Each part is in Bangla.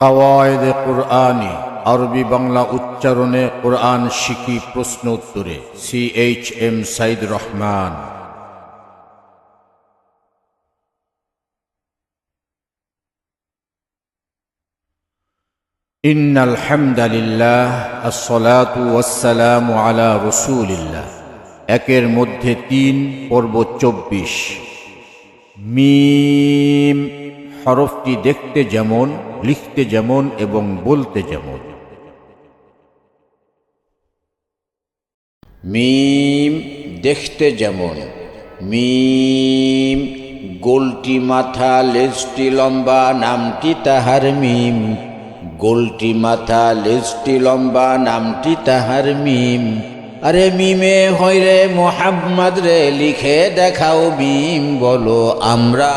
কাওয়ায়েদে কোরআনি আরবি বাংলা উচ্চারণে কোরআন শিখি প্রশ্ন উত্তরে C H M Saeed Rahman إن الحمد لله الصلاة والسلام على رسول الله একের মধ্যে তিন পর্ব চব্বিশ মিম হরফটি দেখতে যেমন, লিখতে যেমন এবং বলতে যেমন। মিম দেখতে যেমন, মিম, গোলটি মাথা, লেজটি লম্বা, নামটি তাহার মিম। গোলটি মাথা, লেজটি লম্বা, নামটি তাহার মিম। আরে মিমে হইরে মোহাম্মদ রে, লিখে দেখাও মিম, বলো আমরা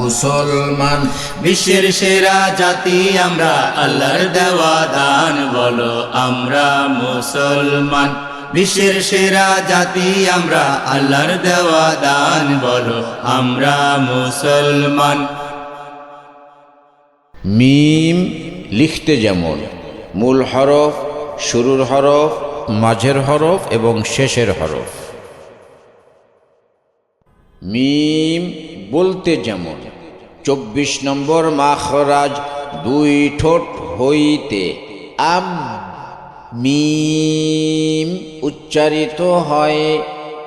মুসলমান, বিশ্বের সেরা জাতি, আমরা আল্লাহর দেওয়া দান বলো আমরা মুসলমান, বিশ্বের সেরা জাতি, আমরা আল্লাহর দেওয়া দান বলো আমরা মুসলমান। মিম লিখতে যেমন, মূল হরফ, শুরুর হরফ মাঝের হরফ এবং শেষের হরফ। মিম বলতে যেমন, চব্বিশ নম্বর মাখরাজ দুই ঠোঁট হইতে আম। মিম উচ্চারিত হয়,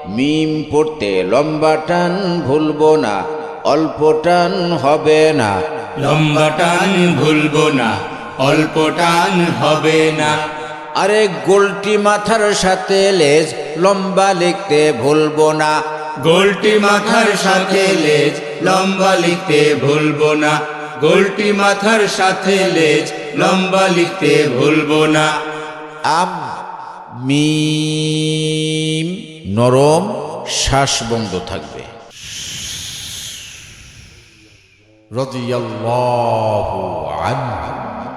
মিম পড়তে লম্বা টান ভুলব না, অল্প টান হবে না। লম্বা টান ভুলবো না, অল্প টান হবে না। আরে গোলটি মাথার সাথে লেজ লম্বা লিখতে ভুলবো না। গোলটি মাথার সাথে লেজ লম্বা লিখতে ভুলবো না। গোলটি মাথার সাথে লেজ লম্বা লিখতে ভুলবো না। আম মিম নরম শ্বাস বন্ধ থাকবে। রদিয়াল্লাহু আনহু।